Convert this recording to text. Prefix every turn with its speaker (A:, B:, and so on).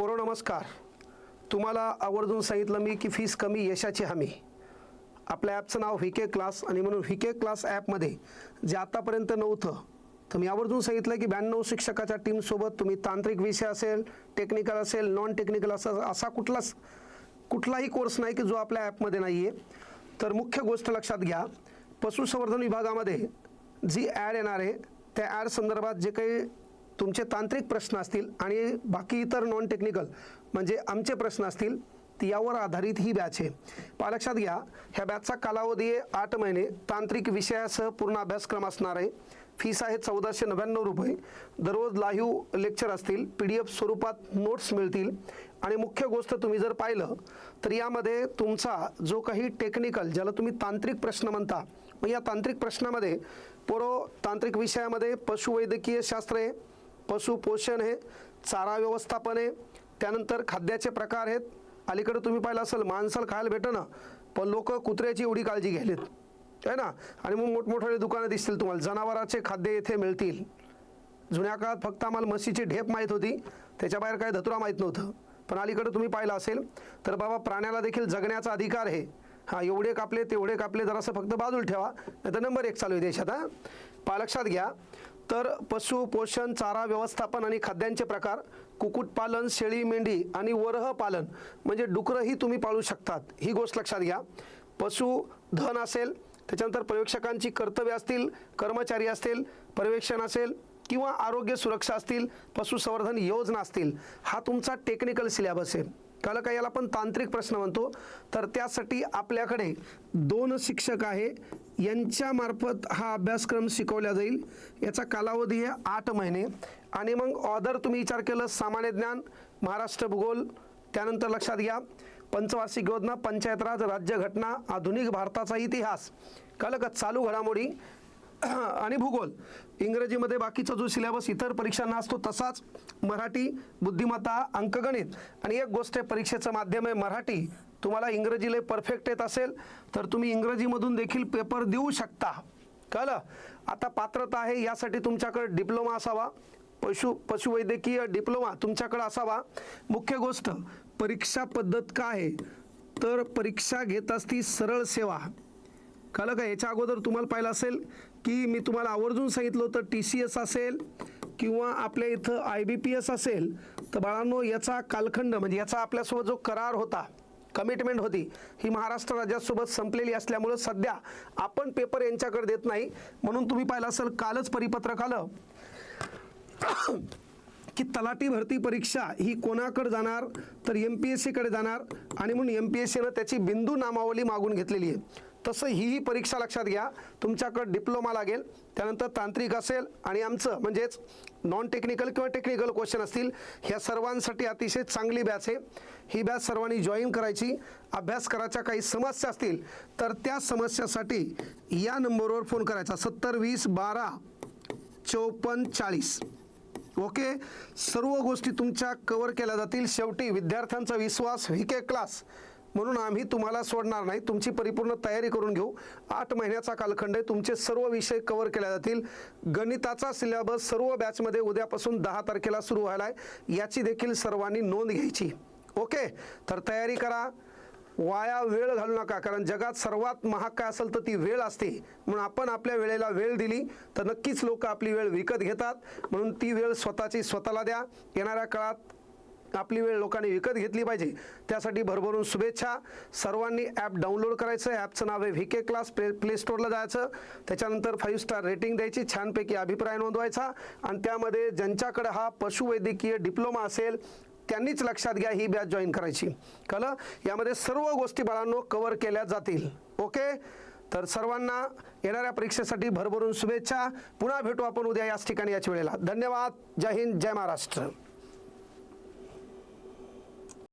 A: पोरो नमस्कार. तुम्हाला आवर्जून सांगितलं मी की फीस कमी यशाची हमी. आपल्या ॲपचं नाव व्ही के क्लास आणि म्हणून व्ही के क्लास ॲपमध्ये जे आतापर्यंत नव्हतं तर मी आवर्जून सांगितलं की ब्याण्णव शिक्षकाच्या टीमसोबत तुम्ही तांत्रिक विषय असेल टेक्निकल असेल नॉन टेक्निकल असेल असा कुठलाच कुठलाही कोर्स नाही की जो आपल्या ॲपमध्ये नाही आहे तर मुख्य गोष्ट लक्षात घ्या पशुसंवर्धन विभागामध्ये जी ॲड येणार आहे त्या ॲड संदर्भात जे काही तुमचे तांत्रिक प्रश्न असतील आणि बाकी इतर नॉन टेक्निकल म्हणजे आमचे प्रश्न असतील यावर आधारित ही बॅच आहे. पहा लक्षात घ्या ह्या बॅचचा कालावधी आहे आठ महिने. तांत्रिक विषयासह पूर्ण अभ्यासक्रम असणार आहे. फीस आहे चौदाशे नव्याण्णव रुपये. दररोज लाईव्ह लेक्चर असतील पी डी एफ स्वरूपात नोट्स मिळतील. आणि मुख्य गोष्ट तुम्ही जर पाहिलं तर यामध्ये तुमचा जो काही टेक्निकल ज्याला तुम्ही तांत्रिक प्रश्न म्हणता मग या तांत्रिक प्रश्नामध्ये पोरो तांत्रिक विषयामध्ये पशुवैद्यकीय शास्त्र आहे पशु पोषण आहे चारा व्यवस्थापन आहे त्यानंतर खाद्याचे प्रकार आहेत अलीकडे तुम्ही पाहिलं असेल माणसाला खायला भेटं ना पण लोक कुत्र्याची एवढी काळजी घ्यायलेत. आहे ना? आणि मग मोठमोठाले दुकानं दिसतील तुम्हाला. जनावराचे खाद्य येथे मिळतील. जुन्या काळात फक्त आम्हाला म्हशीची ढेप माहीत होती. त्याच्या बाहेर काय धतुरा माहीत नव्हतं. पण अलीकडे तुम्ही पाहिलं असेल तर बाबा प्राण्याला देखील जगण्याचा अधिकार आहे. हां एवढे कापले तेवढे कापले जरासं फक्त बाजूला ठेवा. नाही तर नंबर एक चालू आहे देशात हां. पा लक्षात घ्या. तर पशु पोषण चारा व्यवस्थापन आणि खाद्यांचे प्रकार कुक्कुटपालन शेळी मेंढी आणि वरह पालन म्हणजे डुकरंही तुम्ही पाळू शकतात. ही गोष्ट लक्षात घ्या. पशु धन असेल त्याच्यानंतर पर्यवेक्षकांची कर्तव्य असतील कर्मचारी असतील पर्यवेक्षण असेल किंवा आरोग्य सुरक्षा असतील पशुसंवर्धन योजना असतील हा तुमचा टेक्निकल सिलेबस आहे. कळलं का याला आपण तांत्रिक प्रश्न म्हणतो. तर त्यासाठी आपल्याकडे दोन शिक्षक आहे यांच्यामार्फत हा अभ्यासक्रम शिकवला जाईल. याचा कालावधी आहे आठ महिने. आणि मग ऑदर तुम्ही विचार केलं सामान्य ज्ञान महाराष्ट्र भूगोल त्यानंतर लक्षात घ्या. पंचवार्षिक योजना पंचायत राज राज्यघटना आधुनिक भारताचा इतिहास कळलं का चालू घडामोडी आणि भूगोल. इंग्रजीमध्ये बाकीचा जो सिलेबस इतर परीक्षांना असतो तसाच मराठी बुद्धिमत्ता अंकगणित. आणि एक गोष्ट आहे परीक्षेचं माध्यम आहे मराठी. तुम्हाला इंग्रजी लय परफेक्ट येत असेल तर तुम्ही इंग्रजीमधून देखील पेपर देऊ शकता. कळलं? आता पात्रता आहे यासाठी तुमच्याकडे डिप्लोमा असावा. पशु पशुवैद्यकीय डिप्लोमा तुमच्याकडे असावा. मुख्य गोष्ट परीक्षा पद्धत काय आहे? तर परीक्षा घेत असती सरळ सेवा. कळलं का? याच्या अगोदर तुम्हाला पाहिलं असेल की मी तुम्हाला आवर्जून सांगितलं होतं टी सी एस असेल किंवा आपल्या इथं आय बी पी एस असेल. तर बाळांनो याचा कालखंड म्हणजे याचा आपल्यासोबत जो करार होता कमिटमेंट होती. ही महाराष्ट्र राज्यासोबत संपलेली असल्यामुळं सध्या आपण पेपर यांच्याकडे देत नाही. म्हणून तुम्ही पाहिलं असेल कालच परिपत्रक आलं. की तलाठी भरती परीक्षा ही कोणाकडे जाणार? तर एम पी एस सीकडे जाणार. आणि म्हणून एम पी एस सीनं त्याची बिंदू नामावली मागून घेतलेली आहे. तसं ही ही परीक्षा लक्षात घ्या. तुमच्याकडं डिप्लोमा लागेल त्यानंतर तांत्रिक असेल आणि आमचं म्हणजेच नॉन टेक्निकल किंवा टेक्निकल क्वेश्चन असतील ह्या सर्वांसाठी अतिशय चांगली बॅच आहे. ही बॅच सर्वांनी जॉईन करायची. अभ्यास करायच्या काही समस्या असतील तर त्या समस्यासाठी या नंबरवर फोन करायचा. सत्तर वीस बारा चौपन्न चाळीस. ओके? सर्व गोष्टी तुमच्या कवर केल्या जातील. शेवटी विद्यार्थ्यांचा विश्वास व्ही के क्लास म्हणून आम्ही तुम्हाला सोडणार नाही. तुमची परिपूर्ण तयारी करून घेऊ. आठ महिन्याचा कालखंड आहे. तुमचे सर्व विषय कवर केले जातील. गणिताचा सिलेबस सर्व बॅचमध्ये उद्यापासून दहा तारखेला सुरू व्हायला आहे. याची देखील सर्वांनी नोंद घ्यायची. ओके तर तयारी करा. वाया वेळ घालू नका कारण जगात सर्वात महाग काय असेल तर ती वेळ असते. म्हणून आपण आपल्या वेळेला वेळ दिली तर नक्कीच लोक आपली वेळ विकत घेतात. म्हणून ती वेळ स्वतःची स्वतःला द्या. येणाऱ्या काळात आपली वेळ लोकांनी विकत घेतली पाहिजे. त्यासाठी भरभरून शुभेच्छा. सर्वांनी ॲप डाउनलोड करायचं. ॲपचं नाव आहे V K class play play स्टोअरला जायचं. त्याच्यानंतर फाईव्ह स्टार रेटिंग द्यायची. छानपैकी अभिप्राय नोंदवायचा. आणि त्यामध्ये ज्यांच्याकडे हा पशुवैद्यकीय डिप्लोमा असेल त्यांनीच लक्षात घ्या ही बॅच जॉईन करायची. कळलं? यामध्ये सर्व गोष्टी बाळांनो कव्हर केल्या जातील. ओके तर सर्वांना येणाऱ्या परीक्षेसाठी भरभरून शुभेच्छा. पुन्हा भेटू आपण उद्या याच ठिकाणी याच वेळेला. धन्यवाद. जय हिंद. जय महाराष्ट्र.